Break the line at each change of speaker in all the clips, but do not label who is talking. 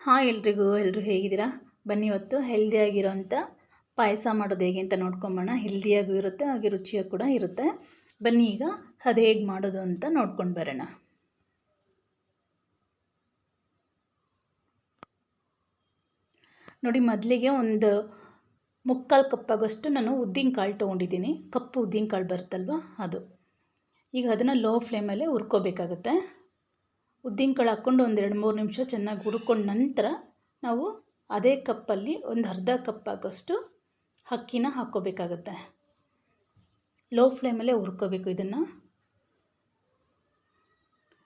Hi ಎಲ್ರಿಗೂ ಎಲ್ಲರೂ ಹೇಗಿದ್ದೀರಾ? ಬನ್ನಿ ಇವತ್ತು ಹೆಲ್ದಿಯಾಗಿರೋಂಥ ಪಾಯಸ ಮಾಡೋದು ಹೇಗೆ ಅಂತ ನೋಡ್ಕೊಂಬೋಣ ಹೆಲ್ದಿಯಾಗೂ ಇರುತ್ತೆ, ಹಾಗೆ ರುಚಿಯಾಗಿ ಕೂಡ ಇರುತ್ತೆ. ಬನ್ನಿ ಈಗ ಅದು ಹೇಗೆ ಮಾಡೋದು ಅಂತ ನೋಡ್ಕೊಂಡು ಬರೋಣ. ನೋಡಿ, ಮೊದಲಿಗೆ ಒಂದು ಮುಕ್ಕಾಲು ಕಪ್ಪಾಗಷ್ಟು ನಾನು ಉದ್ದಿನ ಕಾಳು ತೊಗೊಂಡಿದ್ದೀನಿ. ಕಪ್ಪು ಉದ್ದಿನ ಕಾಳು ಬರುತ್ತಲ್ವ, ಅದು. ಈಗ ಅದನ್ನು ಲೋ ಫ್ಲೇಮಲ್ಲೇ ಹುರ್ಕೋಬೇಕಾಗತ್ತೆ. ಉದ್ದಿನ ಕಾಳು ಹಾಕ್ಕೊಂಡು ಒಂದು ಎರಡು ಮೂರು ನಿಮಿಷ ಚೆನ್ನಾಗಿ ಹುರ್ಕೊಂಡ ನಂತರ ನಾವು ಅದೇ ಕಪ್ಪಲ್ಲಿ ಒಂದು ಅರ್ಧ ಕಪ್ ಆಗೋಷ್ಟು ಅಕ್ಕಿನ ಹಾಕ್ಕೋಬೇಕಾಗತ್ತೆ. ಲೋ ಫ್ಲೇಮಲ್ಲೇ ಹುರ್ಕೋಬೇಕು ಇದನ್ನು.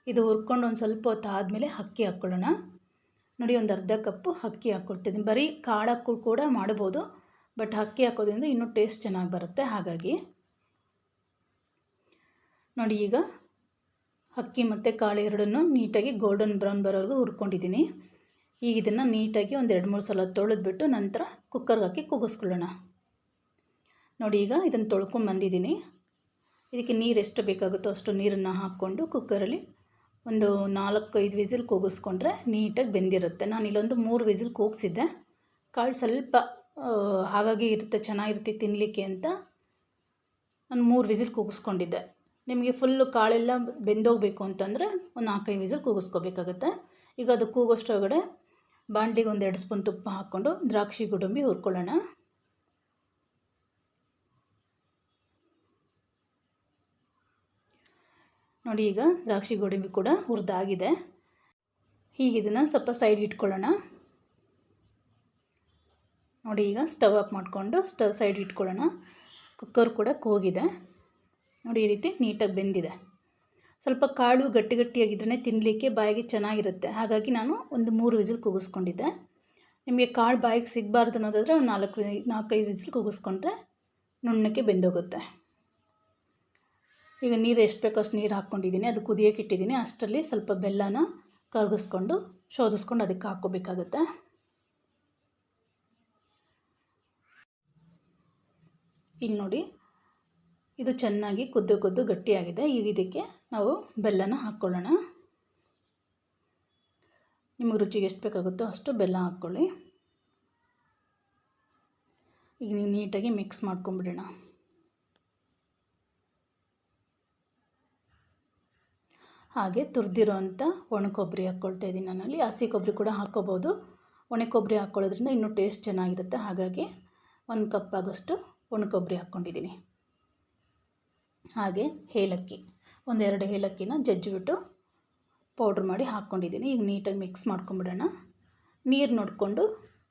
ಇದು ಹುರ್ಕೊಂಡು ಒಂದು ಸ್ವಲ್ಪ ಹೊತ್ತು ಆದಮೇಲೆ ಅಕ್ಕಿ ಹಾಕ್ಕೊಳ್ಳೋಣ. ನೋಡಿ ಒಂದು ಅರ್ಧ ಕಪ್ಪು ಅಕ್ಕಿ ಹಾಕ್ಕೊಳ್ತಿದ್ದೀನಿ. ಬರೀ ಕಾಳು ಕೂಡ ಮಾಡ್ಬೋದು, ಬಟ್ ಅಕ್ಕಿ ಹಾಕೋದ್ರಿಂದ ಇನ್ನೂ ಟೇಸ್ಟ್ ಚೆನ್ನಾಗಿ ಬರುತ್ತೆ ಹಾಗಾಗಿ. ನೋಡಿ ಈಗ ಅಕ್ಕಿ ಮತ್ತು ಕಾಳು ಎರಡನ್ನು ನೀಟಾಗಿ ಗೋಲ್ಡನ್ ಬ್ರೌನ್ ಬರೋವರೆಗೂ ಹುರ್ಕೊಂಡಿದ್ದೀನಿ. ಈಗ ಇದನ್ನು ನೀಟಾಗಿ ಒಂದು ಎರಡು ಮೂರು ಸಲ ತೊಳೆದ್ಬಿಟ್ಟು ನಂತರ ಕುಕ್ಕರ್ಗೆ ಹಾಕಿ ಕೂಗಿಸ್ಕೊಳ್ಳೋಣ ನೋಡಿ, ಈಗ ಇದನ್ನು ತೊಳ್ಕೊಂಡು ಬಂದಿದ್ದೀನಿ. ಇದಕ್ಕೆ ನೀರು ಎಷ್ಟು ಬೇಕಾಗುತ್ತೋ ಅಷ್ಟು ನೀರನ್ನು ಹಾಕ್ಕೊಂಡು ಕುಕ್ಕರಲ್ಲಿ ಒಂದು ನಾಲ್ಕು ಐದು ವಿಸಿಲ್ ಕೂಗಿಸ್ಕೊಂಡ್ರೆ ನೀಟಾಗಿ ಬೆಂದಿರುತ್ತೆ. ನಾನು ಇಲ್ಲೊಂದು ಮೂರು ವಿಸಿಲ್ ಕೂಗಿಸಿದ್ದೆ ಕಾಳು ಸ್ವಲ್ಪ ಹಾಗಾಗಿ ಇರುತ್ತೆ, ಚೆನ್ನಾಗಿರುತ್ತೆ ತಿನ್ನಲಿಕ್ಕೆ ಅಂತ ನಾನು ಮೂರು ವಿಸಿಲ್ ಕೂಗಿಸ್ಕೊಂಡಿದ್ದೆ ನಿಮಗೆ ಫುಲ್ಲು ಕಾಳೆಲ್ಲ ಬೆಂದೋಗಬೇಕು ಅಂತಂದರೆ ಒಂದು ನಾಲ್ಕೈದು ವಿಸಿಲ್ ಕೂಗಿಸ್ಕೋಬೇಕಾಗತ್ತೆ. ಈಗ ಅದು ಕೂಗೋಷ್ಟೊಳಗಡೆ ಬಾಣಲಿಗೆ ಒಂದು ಎರಡು ಸ್ಪೂನ್ ತುಪ್ಪ ಹಾಕ್ಕೊಂಡು ದ್ರಾಕ್ಷಿ ಗೋಡಂಬಿ ಹುರ್ಕೊಳ್ಳೋಣ. ನೋಡಿ ಈಗ ದ್ರಾಕ್ಷಿ ಗೋಡಂಬಿ ಕೂಡ ಹುರಿದಾಗಿದೆ. ಹೀಗೆ ಇದನ್ನು ಸ್ವಲ್ಪ ಸೈಡ್ ಇಟ್ಕೊಳ್ಳೋಣ. ನೋಡಿ ಈಗ ಸ್ಟವ್ ಆಫ್ ಮಾಡಿಕೊಂಡು ಸ್ಟವ್ ಸೈಡ್ ಇಟ್ಕೊಳ್ಳೋಣ. ಕುಕ್ಕರ್ ಕೂಡ ಕೂಗಿದೆ. ನೋಡಿ ಈ ರೀತಿ ನೀಟಾಗಿ ಬೆಂದಿದೆ. ಸ್ವಲ್ಪ ಕಾಳು ಗಟ್ಟಿ ಗಟ್ಟಿಯಾಗಿದ್ದರೆ ತಿನ್ನಲಿಕ್ಕೆ ಬಾಯಿಗೆ ಚೆನ್ನಾಗಿರುತ್ತೆ. ಹಾಗಾಗಿ ನಾನು ಒಂದು ಮೂರು ವಿಸಿಲ್ ಕೂಗಿಸ್ಕೊಂಡಿದ್ದೆ. ನಿಮಗೆ ಕಾಳು ಬಾಯಿಗೆ ಸಿಗಬಾರ್ದು ಅನ್ನೋದಾದರೆ ಒಂದು ನಾಲ್ಕು ನಾಲ್ಕೈದು ವಿಸಿಲ್ ಕೂಗಿಸ್ಕೊಂಡ್ರೆ ನುಣ್ಣಕ್ಕೆ ಬೆಂದೋಗುತ್ತೆ. ಈಗ ನೀರು ಎಷ್ಟು ಬೇಕೋ ಅಷ್ಟು ನೀರು ಹಾಕ್ಕೊಂಡಿದ್ದೀನಿ. ಅದು ಕುದಿಯೋಕೆ ಇಟ್ಟಿದ್ದೀನಿ. ಅಷ್ಟರಲ್ಲಿ ಸ್ವಲ್ಪ ಬೆಲ್ಲನ ಕರಗಿಸ್ಕೊಂಡು ಶೋಧಿಸ್ಕೊಂಡು ಅದಕ್ಕೆ ಹಾಕ್ಕೋಬೇಕಾಗುತ್ತೆ. ಇಲ್ಲಿ ನೋಡಿ ಇದು ಚೆನ್ನಾಗಿ ಕುದ್ದು ಕುದ್ದು ಗಟ್ಟಿಯಾಗಿದೆ. ಈಗ ಇದಕ್ಕೆ ನಾವು ಬೆಲ್ಲನ ಹಾಕ್ಕೊಳ್ಳೋಣ. ನಿಮಗೆ ರುಚಿಗೆ ಎಷ್ಟು ಬೇಕಾಗುತ್ತೋ ಅಷ್ಟು ಬೆಲ್ಲ ಹಾಕ್ಕೊಳ್ಳಿ. ಈಗ ನೀವು ನೀಟಾಗಿ ಮಿಕ್ಸ್ ಮಾಡ್ಕೊಂಬಿಡೋಣ. ಹಾಗೆ ತುರಿದಿರೋ ಅಂಥ ಒಣ ಕೊಬ್ಬರಿ ಹಾಕ್ಕೊಳ್ತಾ ಇದ್ದೀನಿ ನಾನಲ್ಲಿ. ಹಸಿ ಕೊಬ್ಬರಿ ಕೂಡ ಹಾಕ್ಕೋಬೋದು. ಒಣ ಕೊಬ್ಬರಿ ಹಾಕ್ಕೊಳ್ಳೋದ್ರಿಂದ ಇನ್ನೂ ಟೇಸ್ಟ್ ಚೆನ್ನಾಗಿರುತ್ತೆ. ಹಾಗಾಗಿ ಒಂದು ಕಪ್ ಆಗೋಷ್ಟು ಒಣ ಕೊಬ್ಬರಿ ಹಾಕ್ಕೊಂಡಿದ್ದೀನಿ. ಹಾಗೆ ಏಲಕ್ಕಿ, ಒಂದೆರಡು ಏಲಕ್ಕಿನ ಜಜ್ಜಿಬಿಟ್ಟು ಪೌಡ್ರ್ ಮಾಡಿ ಹಾಕ್ಕೊಂಡಿದ್ದೀನಿ. ಈಗ ನೀಟಾಗಿ ಮಿಕ್ಸ್ ಮಾಡ್ಕೊಂಬಿಡೋಣ. ನೀರು ನೋಡಿಕೊಂಡು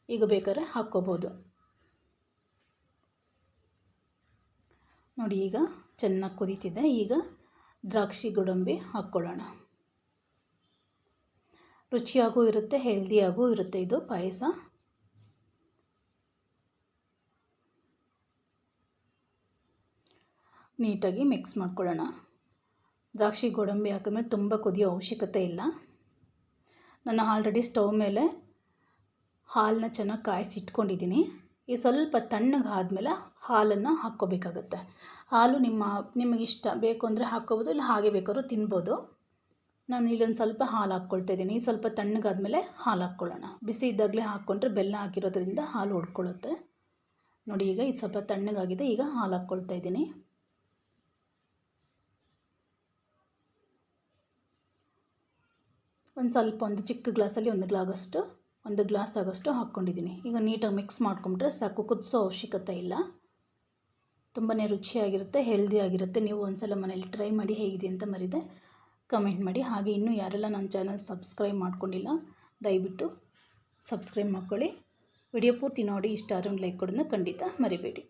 ಈಗ ಬೇಕಾದ್ರೆ ಹಾಕ್ಕೋಬೋದು. ನೋಡಿ, ಈಗ ಚೆನ್ನಾಗಿ ಕುದೀತಿದೆ. ಈಗ ದ್ರಾಕ್ಷಿ ಗೋಡಂಬಿ ಹಾಕ್ಕೊಳ್ಳೋಣ. ರುಚಿಯಾಗೂ ಇರುತ್ತೆ ಹೆಲ್ದಿಯಾಗೂ ಇರುತ್ತೆ ಇದು ಪಾಯಸ. ನೀಟಾಗಿ ಮಿಕ್ಸ್ ಮಾಡ್ಕೊಳ್ಳೋಣ. ದ್ರಾಕ್ಷಿ ಗೋಡಂಬಿ ಹಾಕಿದ್ಮೇಲೆ ತುಂಬ ಕುದಿಯೋ ಅವಶ್ಯಕತೆ ಇಲ್ಲ. ನಾನು ಆಲ್ರೆಡಿ ಸ್ಟವ್ ಮೇಲೆ ಹಾಲನ್ನ ಚೆನ್ನಾಗಿ ಕಾಯಿಸಿಟ್ಕೊಂಡಿದ್ದೀನಿ. ಈ ಸ್ವಲ್ಪ ತಣ್ಣಗೆ ಆದಮೇಲೆ ಹಾಲನ್ನು ಹಾಕ್ಕೋಬೇಕಾಗತ್ತೆ. ಹಾಲು ನಿಮ್ಮ ನಿಮಗಿಷ್ಟ ಬೇಕು ಅಂದರೆ ಹಾಕ್ಕೋಬೋದು, ಇಲ್ಲ ಹಾಗೆ ಬೇಕಾದ್ರೂ ತಿನ್ಬೋದು. ನಾನು ಇಲ್ಲೊಂದು ಸ್ವಲ್ಪ ಹಾಲು ಹಾಕ್ಕೊಳ್ತಾ ಇದ್ದೀನಿ. ಸ್ವಲ್ಪ ತಣ್ಣಗಾದಮೇಲೆ ಹಾಲು ಹಾಕ್ಕೊಳ್ಳೋಣ. ಬಿಸಿ ಇದ್ದಾಗಲೇ ಹಾಕ್ಕೊಂಡ್ರೆ ಬೆಲ್ಲ ಹಾಕಿರೋದ್ರಿಂದ ಹಾಲು ಹೊಡ್ಕೊಳ್ಳುತ್ತೆ. ನೋಡಿ ಈಗ ಇದು ಸ್ವಲ್ಪ ತಣ್ಣಗಾಗಿದೆ. ಈಗ ಹಾಲು ಹಾಕ್ಕೊಳ್ತಾ ಇದ್ದೀನಿ. ಒಂದು ಸ್ವಲ್ಪ ಒಂದು ಚಿಕ್ಕ ಗ್ಲಾಸಲ್ಲಿ ಒಂದು ಗ್ಲಾಗಷ್ಟು, ಒಂದು ಗ್ಲಾಸ್ ಆಗೋಷ್ಟು ಹಾಕ್ಕೊಂಡಿದ್ದೀನಿ. ಈಗ ನೀಟಾಗಿ ಮಿಕ್ಸ್ ಮಾಡ್ಕೊಂಬಿಟ್ರೆ ಸಾಕು, ಕುದಿಸೋ ಅವಶ್ಯಕತೆ ಇಲ್ಲ. ತುಂಬಾ ರುಚಿಯಾಗಿರುತ್ತೆ ಹೆಲ್ದಿ ಆಗಿರುತ್ತೆ. ನೀವು ಒಂದು ಸಲ ಮನೇಲಿ ಟ್ರೈ ಮಾಡಿ ಹೇಗಿದೆ ಅಂತ ಮರಿದೆ ಕಮೆಂಟ್ ಮಾಡಿ. ಹಾಗೆ ಇನ್ನೂ ಯಾರೆಲ್ಲ ನನ್ನ ಚಾನಲ್ ಸಬ್ಸ್ಕ್ರೈಬ್ ಮಾಡ್ಕೊಂಡಿಲ್ಲ, ದಯವಿಟ್ಟು ಸಬ್ಸ್ಕ್ರೈಬ್ ಮಾಡ್ಕೊಳ್ಳಿ. ವಿಡಿಯೋ ಪೂರ್ತಿ ನೋಡಿ, ಇಷ್ಟ ಆದರೆ ಲೈಕ್ ಕೊಡೋದನ್ನ ಖಂಡಿತ ಮರಿಬೇಡಿ.